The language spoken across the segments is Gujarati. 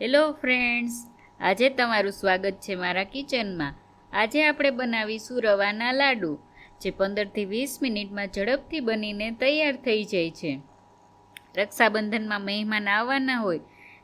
હેલો ફ્રેન્ડ્સ, આજે તમારું સ્વાગત છે મારા કિચનમાં. આજે આપણે બનાવીશું રવાના લાડુ, જે પંદરથી વીસ મિનિટમાં ઝડપથી બનીને તૈયાર થઈ જાય છે. રક્ષાબંધનમાં મહેમાન આવવાના હોય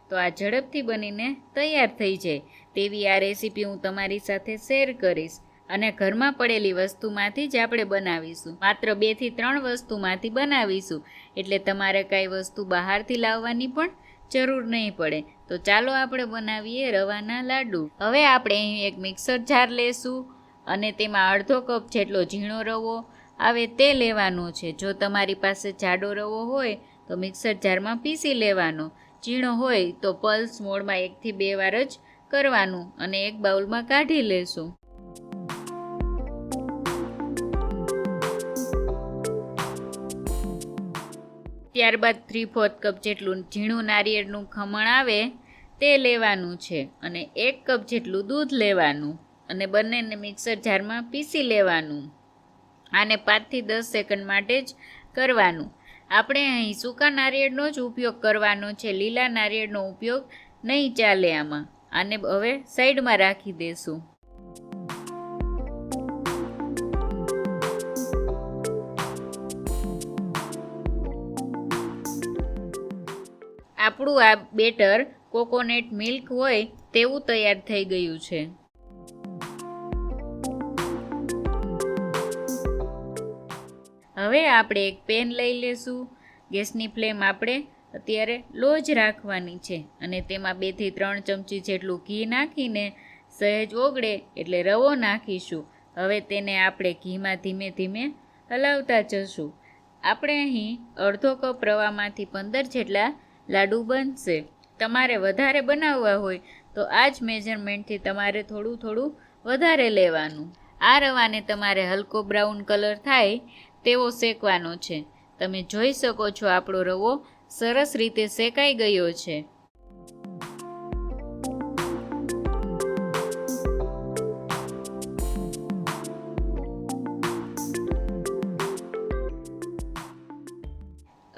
તો આ ઝડપથી બનીને તૈયાર થઈ જાય. તેવી આ રેસીપી હું તમારી સાથે શેર કરીશ અને ઘરમાં પડેલી વસ્તુમાંથી જ આપણે બનાવીશું. માત્ર બેથી ત્રણ વસ્તુમાંથી બનાવીશું. એટલે તમારે કાંઈ વસ્તુ બહારથી લાવવાની પણ જરૂર નહીં પડે. તો ચાલો આપણે બનાવીએ રવાના લાડુ. હવે આપણે અહીં એક મિક્સર જાર લેશું અને તેમાં અડધો કપ જેટલો ઝીણો રવો. આવે તે લેવાનો છે. જો તમારી પાસે જાડો રવો હોય, તો મિક્સર જારમાં પીસી લેવાનો. ઝીણો હોય, તો પલ્સ મોડમાં એકથી બે વાર જ કરવાનું અને એક બાઉલમાં કાઢી લેશું. ત્યારબાદ થ્રી ફોર્થ કપ જેટલું ઝીણું નારિયેળનું ખમણ આવે તે લેવાનું છે અને એક કપ જેટલું દૂધ લેવાનું અને બંનેને મિક્સર જારમાં પીસી લેવાનું. આને પાંચથી દસ સેકન્ડ માટે જ કરવાનું. આપણે અહીં સૂકા નારિયેળનો જ ઉપયોગ કરવાનો છે. લીલા નારિયેળનો ઉપયોગ નહીં ચાલે આમાં. આને હવે સાઈડમાં રાખી દેશું. આપણું આ બેટર કોકોનટ મિલ્ક હોય તેવું તૈયાર થઈ ગયું છે. હવે આપણે એક પેન લઈ લેશું. ગેસની ફ્લેમ આપણે અત્યારે લો જ રાખવાની છે અને તેમાં બેથી ત્રણ ચમચી જેટલું ઘી નાખીને સહેજ ઓગળે એટલે રવો નાખીશું. હવે તેને આપણે ઘીમાં ધીમે ધીમે હલાવતા જશું. આપણે અહીં અડધો કપ રવામાંથી પંદર જેટલા લાડુ બનશે. તમારે વધારે બનાવવા હોય તો આ જ મેજરમેન્ટથી તમારે થોડું થોડું વધારે લેવાનું. આ રવાને તમારે હલકો બ્રાઉન કલર થાય તેવો શેકવાનો છે. તમે જોઈ શકો છો આપણો રવો સરસ રીતે શેકાઈ ગયો છે.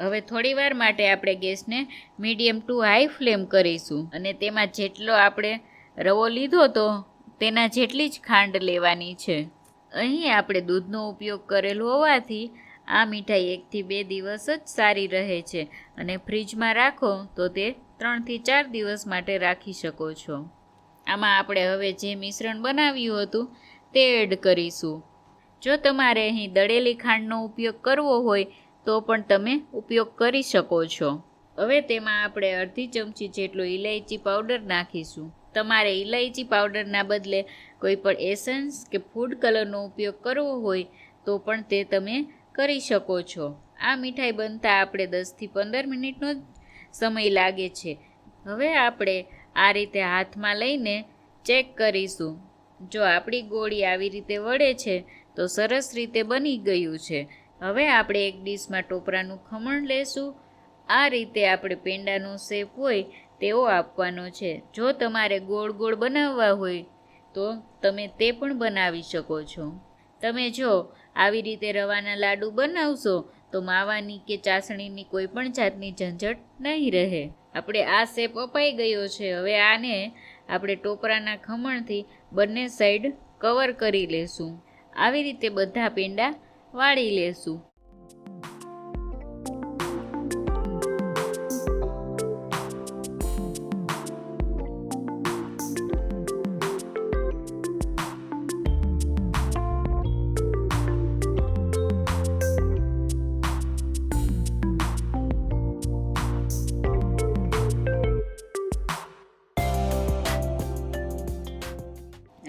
હવે થોડી વાર માટે આપણે ગેસને મીડિયમ ટુ હાઈ ફ્લેમ કરીશું. અને તેમાં જેટલો આપણે રવો લીધો તો તેના જેટલી જ ખાંડ લેવાની છે. અહીં આપણે દૂધનો ઉપયોગ કરેલો હોવાથી આ મીઠાઈ એકથી બે દિવસ જ સારી રહે છે. અને ફ્રીજમાં રાખો તો તે ત્રણથી ચાર દિવસ માટે રાખી શકો છો. આમાં આપણે હવે જે મિશ્રણ બનાવ્યું હતું તે એડ કરીશું. જો તમારે અહીં દળેલી ખાંડનો ઉપયોગ કરવો હોય તો પણ તમે ઉપયોગ કરી શકો છો. હવે તેમાં આપણે અડધી ચમચી જેટલો ઇલાયચી પાવડર નાખીશું. તમારે ઇલાયચી પાવડરના બદલે કોઈ પણ એસન્સ કે ફૂડ કલરનો ઉપયોગ કરવો હોય તો પણ તે તમે કરી શકો છો. આ મીઠાઈ બનતા આપણે દસથી પંદર મિનિટનો જ સમય લાગે છે. હવે આપણે આ રીતે હાથમાં લઈને ચેક કરીશું. જો આપણી ગોળી આવી રીતે વળે છે, તો સરસ રીતે બની ગયું છે. હવે આપણે એક ડીશમાં ટોપરાનું ખમણ લેશું. આ રીતે આપણે પેંડાનો શેપ હોય તેવો આપવાનો છે. જો તમારે ગોળ ગોળ બનાવવા હોય, તો તમે તે પણ બનાવી શકો છો. તમે જો આવી રીતે રવાના લાડુ બનાવશો, તો માવાની કે ચાસણીની કોઈ પણ જાતની ઝંઝટ નહીં રહે. આપણે આ શેપ અપાઈ ગયો છે. હવે આને આપણે ટોપરાના ખમણથી બંને સાઈડ કવર કરી લેશું. આવી રીતે બધા પેંડા વાળી લેશું.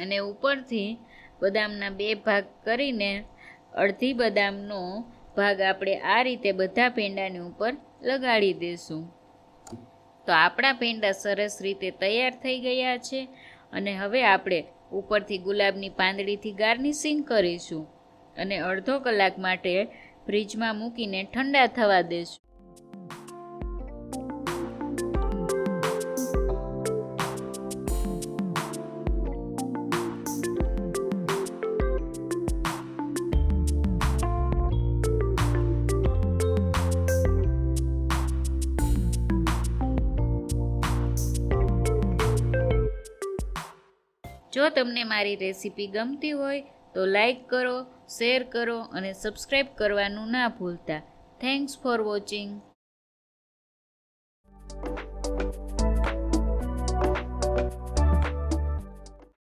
અને ઉપરથી બદામના બે ભાગ કરીને અડધી બદામનો ભાગ આપણે આ રીતે બધા પેંડાની ઉપર લગાડી દઈશું તો આપણા પેંડા સરસ રીતે તૈયાર થઈ ગયા છે અને હવે આપણે ઉપરથી ગુલાબની પાંદડીથી ગાર્નિશિંગ કરીશું અને અડધો કલાક માટે ફ્રીજમાં મૂકીને ઠંડા થવા દઈશું જો તમને મારી રેસીપી ગમતી હોય, તો લાઈક કરો, શેર કરો અને સબસ્ક્રાઈબ કરવાનું ના ભૂલતા. Thanks for watching